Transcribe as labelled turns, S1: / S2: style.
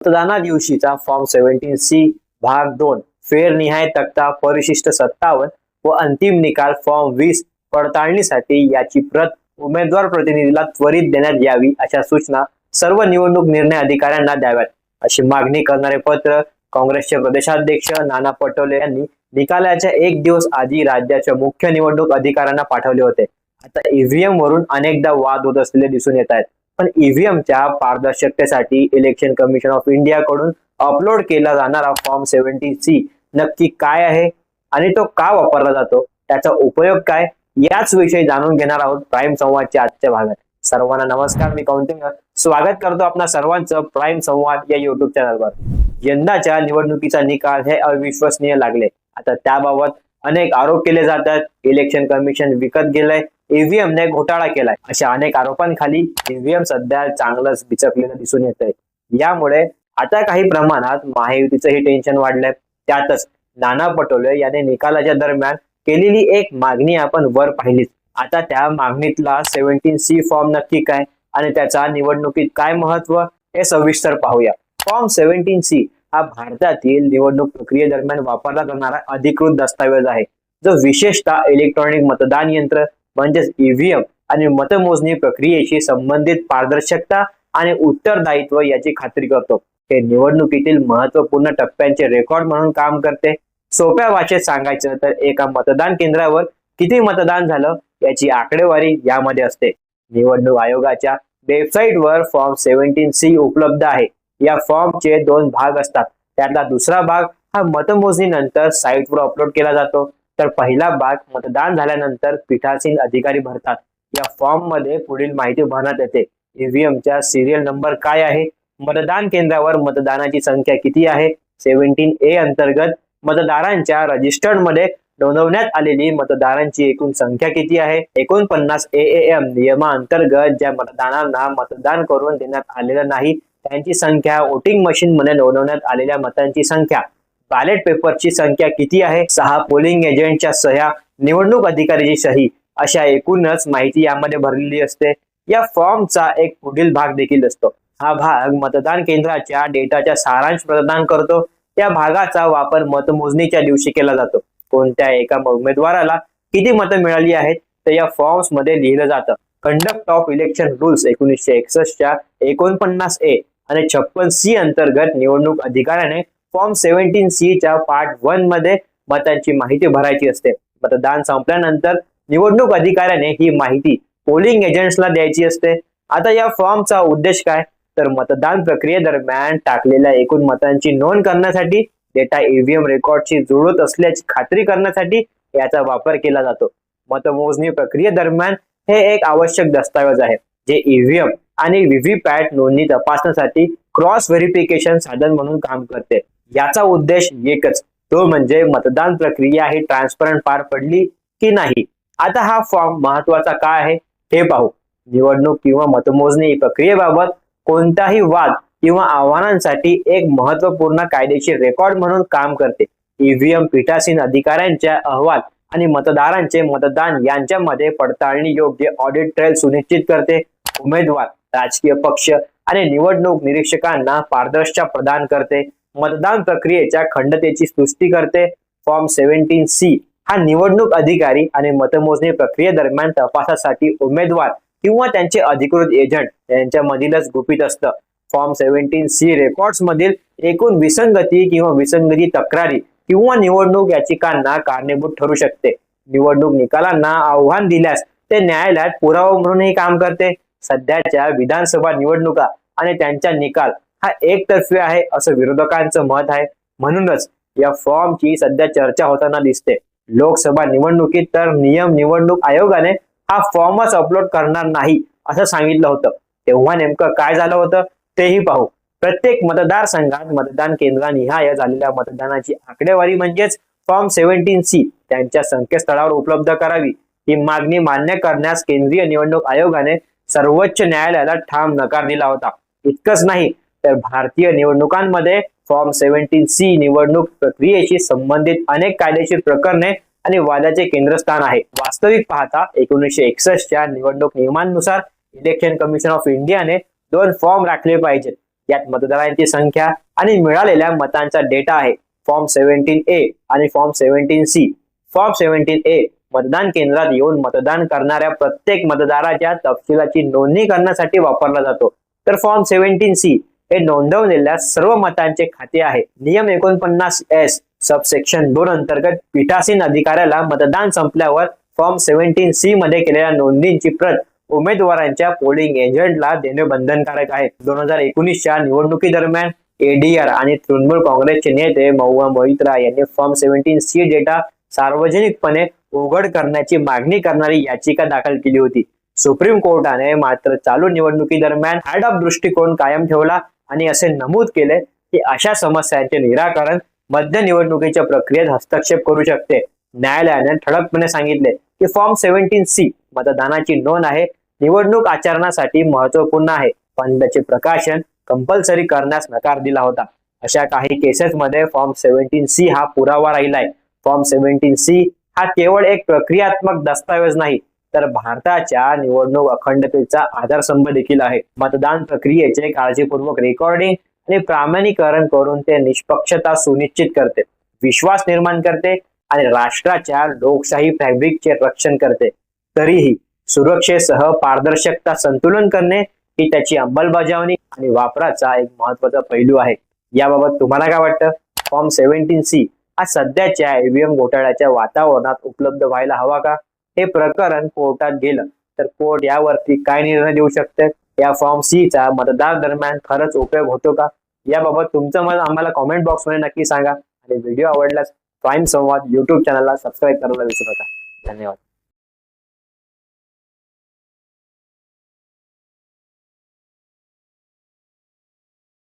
S1: मतदाना दिवशीचा form seventeen C भाग दोन. फेरनिहाय तक्ता परिशिष्ट सत्तावन्न व अंतिम निकाल फॉर्म वीस पडताळणीसाठी याची प्रत उमेदवार प्रतिनिधीला त्वरित देण्यात यावी अशा सूचना सर्व निवडणूक निर्णय अधिकाऱ्यांना द्याव्यात. अशी मागणी करणारे पत्र काँग्रेसचे प्रदेशाध्यक्ष नाना पटोले यांनी निकालाच्या एक दिवस आधी राज्याच्या मुख्य निवडणूक अधिकाऱ्यांना पाठवले होते. आता ईव्हीएम वरून अनेकदा वाद होत असलेले दिसून येत आहेत. पण ईव्हीएमच्या पारदर्शकतेसाठी इलेक्शन कमिशन ऑफ इंडिया कडून अपलोड केला जाणारा फॉर्म सेव्हन्टी सी नक्की काय आहे? आणि तो का वापरला जातो? त्याचा उपयोग काय? याच विषयी जाणून घेणार आहोत प्राईम संवादच्या आजच्या भागात. सर्वांना नमस्कार मी कौंटिंग स्वागत करतो आपणा सर्वांचं प्राईम संवाद या युट्यूब चॅनलवर यंदाच्या निवडणुकीचा निकाल हे अविश्वसनीय लागले. आता त्याबाबत अनेक आरोप केले जातात. इलेक्शन कमिशन विकत गेलंय ईव्हीएम ने घोटाळा केलाय. अशा अनेक आरोपांखाली ईव्हीएम सध्या चांगलंच बिचकलेलं दिसून येत आहे यामुळे आता काही प्रमाणात महायुतीचंही टेन्शन वाढलंय. त्यातच नाना पटोले याने निकालाच्या दरम्यान केलेली एक मागणी आपण वर पाहिलीच. आता त्या मागणीतला सेव्हन्टीन सी फॉर्म नक्की काय आणि त्याचा निवडणुकीत काय महत्त्व हे सविस्तर पाहूया. फॉर्म सेव्हन्टीन सी हा भारतातील निवडणूक प्रक्रियेदरम्यान वापरला जाणारा अधिकृत दस्तावेज आहे. जो विशेषतः इलेक्ट्रॉनिक मतदान यंत्र म्हणजेच ईव्हीएम आणि मतमोजणी प्रक्रियेशी संबंधित पारदर्शकता आणि उत्तरदायित्व याची खात्री करतो. हे निवडणुकीतील महत्त्वपूर्ण टप्प्यांचे रेकॉर्ड म्हणून काम करते. सोप्या भाषेत सांगायचं तर एका मतदान केंद्रावर किती मतदान झालं याची आकडेवारी यामध्ये असते. निवडणूक आयोगाच्या वेबसाईटवर फॉर्म सेव्हन्टीन सी उपलब्ध आहे. या फॉर्मचे दोन भाग असतात. त्यातला दुसरा भाग हा मतमोजणीनंतर साईटवर अपलोड केला जातो. तर पहिला भाग मतदान झाल्यानंतर पीठासीन अधिकारी भरतात. या फॉर्ममध्ये पुढील माहिती भरण्यात येते. ईव्हीएमचा सिरियल नंबर काय आहे? मतदान केंद्रावर मतदानाची संख्या किती आहे? सेव्हन्टीन ए अंतर्गत मतदारांच्या रजिस्टर्डमध्ये नोंदवण्यात आलेली मतदारांची एकूण संख्या किती आहे? एकोणपन्नास ए एम नियमाअंतर्गत ज्या मतदारांना मतदान करून देण्यात आलेलं नाही त्यांची संख्या वोटिंग मशीन मध्ये नोंदवण्यात आलेल्या मतांची संख्या. बॅलेट पेपरची संख्या किती आहे? सहा पोलिंग एजंटच्या सह्या निवडणूक अधिकाऱ्याची सही अशा एकूणच माहिती यामध्ये भरलेली असते. या फॉर्मचा एक पुढील भाग देखील असतो. हा भाग मतदान केंद्राच्या डेटाचा सारांश प्रदान करतो. त्या भागाचा वापर मतमोजणीच्या दिवशी केला जातो. कोणत्या एका उमेदवाराला किती मतं मिळाली आहेत ते या फॉर्म्समध्ये लिहिलं जातं. कंडक्ट ऑफ इलेक्शन रुल्स एकोणीसशे एकसष्टच्या एकोणपन्नास ए आणि छप्पन सी अंतर्गत निवडणूक अधिकाऱ्याने फॉर्म सेव्हन्टीन सी च्या पार्ट वनमध्ये मतांची माहिती भरायची असते. मतदान संपल्यानंतर निवडणूक अधिकाऱ्याने ही माहिती पोलिंग एजंट्सला द्यायची असते. आता या फॉर्मचा उद्देश काय? तर मतदान प्रक्रियेदरम्यान टाकलेल्या एकूण मतांची नोंद करण्यासाठी डेटा ईव्हीएम रेकॉर्डशी जुळत असल्याची खात्री करण्यासाठी याचा वापर केला जातो. मतमोजणी प्रक्रियेदरम्यान हे एक आवश्यक दस्तावेज आहे जे ईव्हीएम आणि व्हीव्हीपॅट नोंदणी तपासण्यासाठी क्रॉस व्हेरिफिकेशन साधन म्हणून काम करते. याचा उद्देश एकच. तो म्हणजे मतदान प्रक्रिया ही ट्रान्सपरंट पार पडली की नाही. आता हा फॉर्म महत्त्वाचा काय आहे? हे पाहू. निवडणूक किंवा मतमोजणी प्रक्रियेबाबत कोणताही वाद किंवा आव्हानांसाठी एक महत्त्वपूर्ण कायदेशीर रेकॉर्ड म्हणून काम करते. ईव्हीएम पीठासीन अधिकाऱ्यांच्या अहवाल आणि मतदारांचे मतदान यांच्यामध्ये पडताळणी योग्य ऑडिट ट्रेल सुनिश्चित करते. उमेदवार राजकीय पक्ष आणि निवडणूक निरीक्षकांना पारदर्शकता प्रदान करते. मतदान प्रक्रियेच्या खंडतेची पुष्टी करते. फॉर्म सेव्हन्टीन सी हा निवडणूक अधिकारी आणि मतमोजणी प्रक्रियेदरम्यान तपासासाठी उमेदवार किंवा त्यांचे अधिकृत एजंट यांच्यामधीलच गुपित असतं. फॉर्म सेव्हन्टीन सी रेकॉर्ड्स मधील एकूण विसंगती किंवा विसंगती तक्रारी किंवा निवडणूक याचिकांना कारणीभूत ठरू शकते. निवडणूक निकालांना आव्हान दिल्यास ते न्यायालयात पुरावा म्हणूनही काम करते. सध्याच्या विधानसभा निवडणुका आणि त्यांचा निकाल हा एकतर्फी आहे असं विरोधकांचं मत आहे. म्हणूनच या फॉर्मची सध्या चर्चा होताना दिसते. लोकसभा निवडणुकीत तर नियम निवडणूक आयोगाने हा फॉर्मच अपलोड करणार नाही असं सांगितलं होतं. तेव्हा नेमकं काय झालं होतं तेही पाहू. प्रत्येक मतदारसंघात मतदान केंद्रानिहाय झालेल्या मतदानाची आकडेवारी म्हणजेच फॉर्म सेव्हन्टीन सी त्यांच्या संकेतस्थळावर उपलब्ध करावी. ही मागणी मान्य करण्यास केंद्रीय निवडणूक आयोगाने सर्वोच्च न्यायालयाला ठाम नकार दिला होता. इतकंच नाही तर भारतीय निवडणुकांमध्ये फॉर्म सेव्हन्टीन सी निवडणूक प्रक्रियेशी संबंधित अनेक कायदेशीर प्रकरणे आणि वादाचे केंद्रस्थान आहे. वास्तविक पाहता एकोणीसशे एकसष्टच्या निवडणूक नियमांनुसार इलेक्शन कमिशन ऑफ इंडियाने दोन फॉर्म राखले पाहिजेत. यात मतदारांची संख्या आणि मिळालेल्या मतांचा डेटा आहे. फॉर्म सेव्हन्टीन ए आणि form seventeen C form seventeen A मतदान केंद्रात येऊन मतदान करणाऱ्या प्रत्येक मतदाराच्या तपशिलाची नोंदणी करण्यासाठी वापरला जातो. तर फॉर्म सेव्हन्टीन सी हे नोंदवलेल्या सर्व मतांचे खाते आहे. नियम एकोणपन्नास एस सबसेक्शन दोन अंतर्गत पीठासीन अधिकाऱ्याला मतदान संपल्यावर फॉर्म सेव्हन्टीन सी मध्ये केलेल्या नोंदींची प्रत उमेदवारांच्या पोलिंग एजंटला देणे बंधनकारक आहे. दोन हजार एकोणीसच्या निवडणुकीदरम्यान एडीआर आणि तृणमूल काँग्रेसचे नेते महुआ मोहित्रा यांनी फॉर्म सेव्हन्टीन सी डेटा सार्वजनिकपणे उघड करण्याची मागणी करणारी याचिका दाखल केली होती. सुप्रीम कोर्टाने मात्र चालू निवडणुकीदरम्यान हॅड ऑफ दृष्टिकोन कायम ठेवला. आणि असे नमूद केले की अशा समस्यांचे निराकरण मध्य निवडणुकीच्या प्रक्रियेत हस्तक्षेप करू शकते. न्यायालयाने ठळकपणे सांगितले की फॉर्म सेव्हन्टीन सी मतदानाची नोंद आहे. निवडणूक आचरणासाठी महत्त्वपूर्ण आहे. पण त्याचे प्रकाशन कंपल्सरी करण्यास नकार दिला होता. अशा काही केसेसमध्ये फॉर्म सेव्हन्टीन सी हा पुरावा राहिलाय. फॉर्म सेव्हन्टीन सी हा केवळ एक प्रक्रियात्मक दस्तावेज नाही तर भारताच्या निवडणूक अखंडतेचा आधारस्तंभ देखील आहे. मतदान प्रक्रियेचे काळजीपूर्वक रेकॉर्डिंग आणि प्रामाणिकरण करून ते निष्पक्षता सुनिश्चित करते विश्वास निर्माण करते आणि राष्ट्राच्या लोकशाही फॅब्रिकचे रक्षण करते. तरीही सुरक्षेसह पारदर्शकता संतुलन करणे ही त्याची अंमलबजावणी आणि वापराचा एक महत्त्वाचा पैलू आहे. याबाबत तुम्हाला काय वाटतं? फॉर्म सेव्हन्टीन सी हा सध्याच्या ईव्हीएम घोटाळ्याच्या वातावरणात उपलब्ध व्हायला हवा का? हे प्रकरण कोर्टात गेलं. तर कोर्ट यावरती काय निर्णय देऊ शकते? या फॉर्म सी चा मतदार दरम्यान खरंच उपयोग होतो का? याबाबत तुमचं मत आम्हाला कॉमेंट बॉक्समध्ये नक्की सांगा. आणि व्हिडिओ आवडल्यास प्राईम संवाद युट्यूब चॅनलला सबस्क्राईब करायला विसरू नका. धन्यवाद.